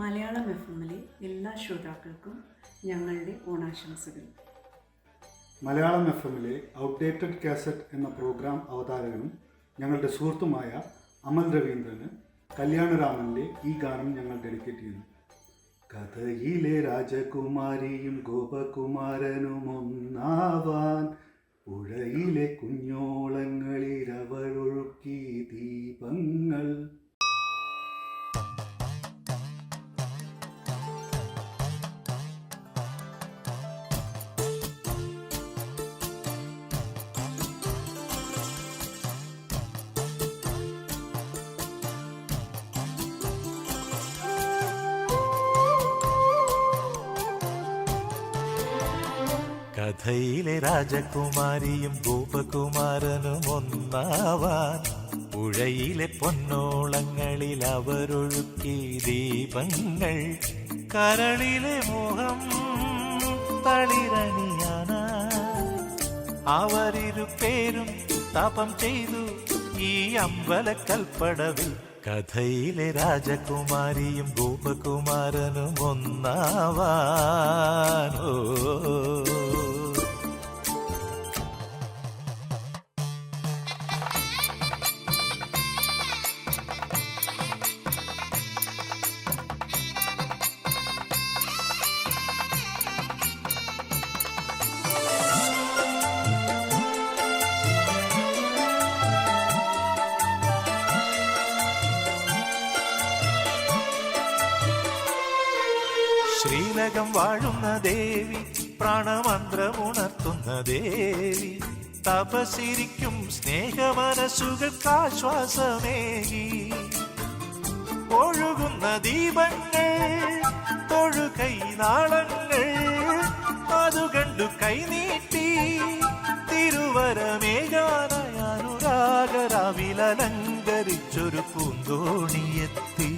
Malayalam F എമ്മിലെ എല്ലാ ശ്രോതാക്കൾക്കും ഞങ്ങളുടെ ഓണാശംസകൾ. മലയാളം എഫ് എമ്മിലെ ഔട്ട്ഡേറ്റഡ് കാസറ്റ് എന്ന പ്രോഗ്രാം അവതാരകനും ഞങ്ങളുടെ സുഹൃത്തുമായ അമൽ രവീന്ദ്രന് കല്യാണരാമനിലെ ഈ ഗാനം ഞങ്ങൾ ഡെഡിക്കേറ്റ് ചെയ്യുന്നു. കഥയിലെ രാജകുമാരിയും ഗോപകുമാരനും ഒന്നാവാൻ പുഴയിലെ കുഞ്ഞോളങ്ങളിൽ അവരൊഴുക്കി ദീപങ്ങൾ കഥയിലെ രാജകുമാരിയും ഗോപകുമാരനും ഒന്നാവാൻ പുഴയിലെ പൊന്നോളങ്ങളിൽ അവരൊഴുക്കി ദീപങ്ങൾ കരളിലെ മോഹം തളിരണിയാന. അവരിരു പേരും തപം ചെയ്തു ഈ അമ്പലക്കൽപ്പടവിൽ കഥയിലെ രാജകുമാരിയും ഗോപകുമാരനും ഒന്നാവാനോ ശ്രീലകം വാഴുന്ന ദേവി പ്രാണമന്ത്രമുണർത്തുന്ന ദേവി. തപസിരിക്കും സ്നേഹമനസ്സുകൾക്കാശ്വാസമേകി ഒഴുകുന്ന ദീപങ്ങൾ തൊഴുകൈ നാളങ്ങൾ അതു കണ്ടു കൈനീട്ടി തിരുവരമേകാനായ അനുരാഗരാവിലലങ്കരിച്ചൊരു പൂന്തോണിയെത്തി.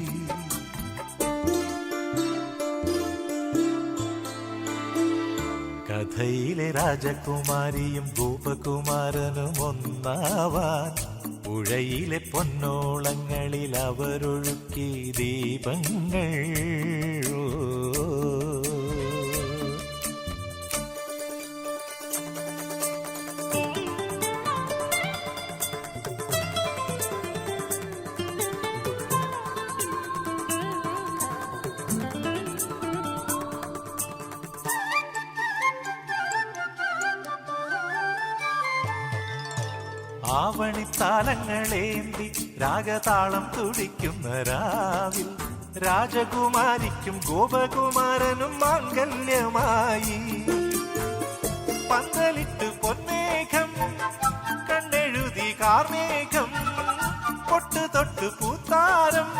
കഥയിലെ രാജകുമാരിയും ഗോപകുമാരനും ഒന്നാവാൻ പുഴയിലെ പൊന്നോളങ്ങളിൽ അവരൊഴുക്കി ദീപങ്ങൾ ആവണിത്താലങ്ങളേന്തി രാഗതാളം തുടിക്കുന്ന രാവിൽ രാജകുമാരിക്കും ഗോപകുമാരനും മാംഗല്യമായി. പന്തലിട്ട് പൊന്നേഘം കണ്ണെഴുതി കാർമേഘം പൊട്ടു തൊട്ട് പൂത്താരം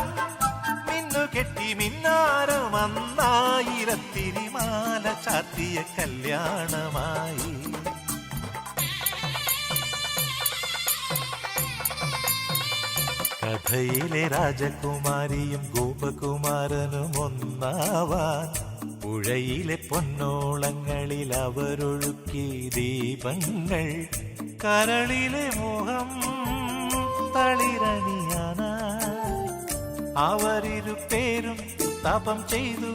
മിന്നു കെട്ടി മിന്നാരം അന്നായിരത്തിരിമാല ചാത്തിയ കല്യാണമായി. കഥയിലെ രാജകുമാരിയും ഗോപകുമാരനും ഒന്നാവാൻ പുഴയിലെ പൊന്നോളങ്ങളിൽ അവരൊഴുക്കി ദീപങ്ങൾ കരളിലെ മോഹം തളിരണിയാന അവരിരു പേരും തപം ചെയ്തു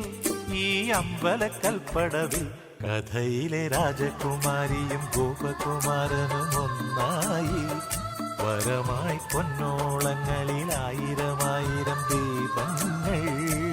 ഈ അമ്പലക്കൽപ്പടവിൽ. കഥയിലെ രാജകുമാരിയും ഗോപകുമാരനും ഒന്നായി. വരമായി പൊന്നോളങ്ങളിൽ ആയിരമായിരം ദീപങ്ങൾ.